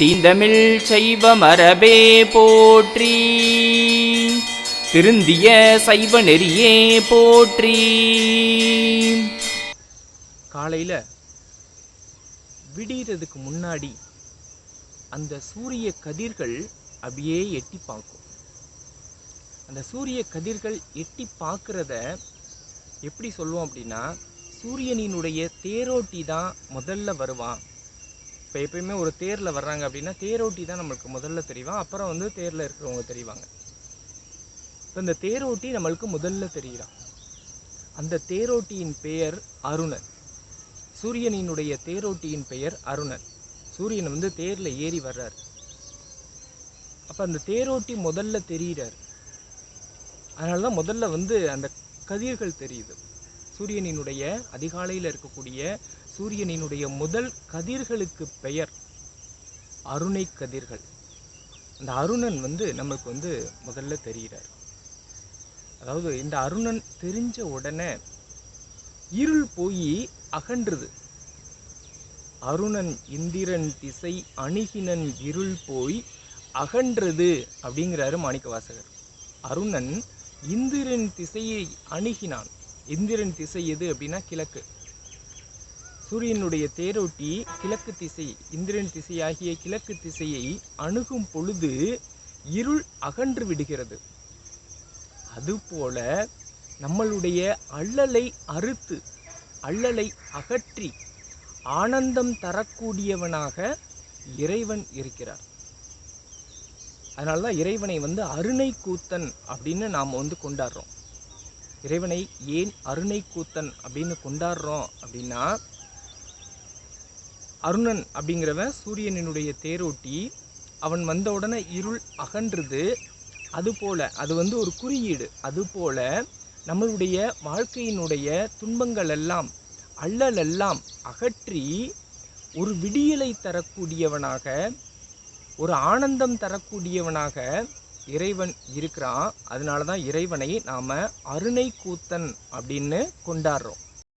தீந்தமிழ் சைவ மரபே போற்றி. திருந்திய சைவ நெறியே போற்றி. காலையில் விடியறதுக்கு முன்னாடி அந்த சூரிய கதிர்கள் அப்படியே எட்டி பார்க்கும். அந்த சூரிய கதிர்கள் எட்டி பார்க்குறத எப்படி சொல்லுவோம் அப்படின்னா சூரியனினுடைய தேரோட்டி தான் முதல்ல வருவான். இப்போ எப்பயுமே ஒரு தேரில் வர்றாங்க அப்படின்னா தேரோட்டி தான் நம்மளுக்கு முதல்ல தெரிவான் அப்புறம் வந்து தேரில் இருக்கிறவங்க தெரிவாங்க. இப்போ இந்த தேரோட்டி நம்மளுக்கு முதல்ல தெரிகிறான் அந்த தேரோட்டியின் பெயர் அருணன். சூரியனினுடைய தேரோட்டியின் பெயர் அருணன். சூரியன் வந்து தேரில் ஏறி வர்றார். அப்போ அந்த தேரோட்டி முதல்ல தெரிகிறார் அதனால தான் முதல்ல வந்து அந்த கதிர்கள் தெரியுது. சூரியனினுடைய அதிகாலையில் இருக்கக்கூடிய சூரியனினுடைய முதல் கதிர்களுக்கு பெயர் அருணை கதிர்கள். அந்த அருணன் வந்து நமக்கு வந்து முதல்ல தெரிகிறார். அதாவது இந்த அருணன் தெரிஞ்ச உடனே இருள் போய் அகன்றுது. அருணன் இந்திரன் திசை அணுகினன் இருள் போய் அகன்றது அப்படிங்கிறாரு மாணிக்க வாசகர் அருணன் இந்திரன் திசையை அணுகினான். இந்திரன் திசை எது அப்படின்னா கிழக்கு. சூரியனுடைய தேரோட்டி கிழக்கு திசை இந்திரன் திசை ஆகிய கிழக்கு திசையை அணுகும் பொழுது இருள் அகன்று விடுகிறது. அதுபோல நம்மளுடைய அல்லலை அறுத்து அல்லலை அகற்றி ஆனந்தம் தரக்கூடியவனாக இறைவன் இருக்கிறார். அதனால தான் இறைவனை வந்து அருணை கூத்தன் அப்படின்னு நாம் வந்து கொண்டாடுறோம். இறைவனை ஏன் அருணை கூத்தன் அப்படின்னு கொண்டாடுறோம் அப்படின்னா அருணன் அப்படிங்கிறவன் சூரியனினுடைய தேரோட்டி. அவன் வந்த உடனே இருள் அகன்றுது. அதுபோல அது வந்து ஒரு குறியீடு. அதுபோல நம்மளுடைய வாழ்க்கையினுடைய துன்பங்கள் எல்லாம் அல்லலெல்லாம் அகற்றி ஒரு விடியலை தரக்கூடியவனாக ஒரு ஆனந்தம் தரக்கூடியவனாக இறைவன் இருக்கிறான். அதனால தான் இறைவனை நாம் அருணை கூத்தன் அப்படின்னு கொண்டாடுறோம்.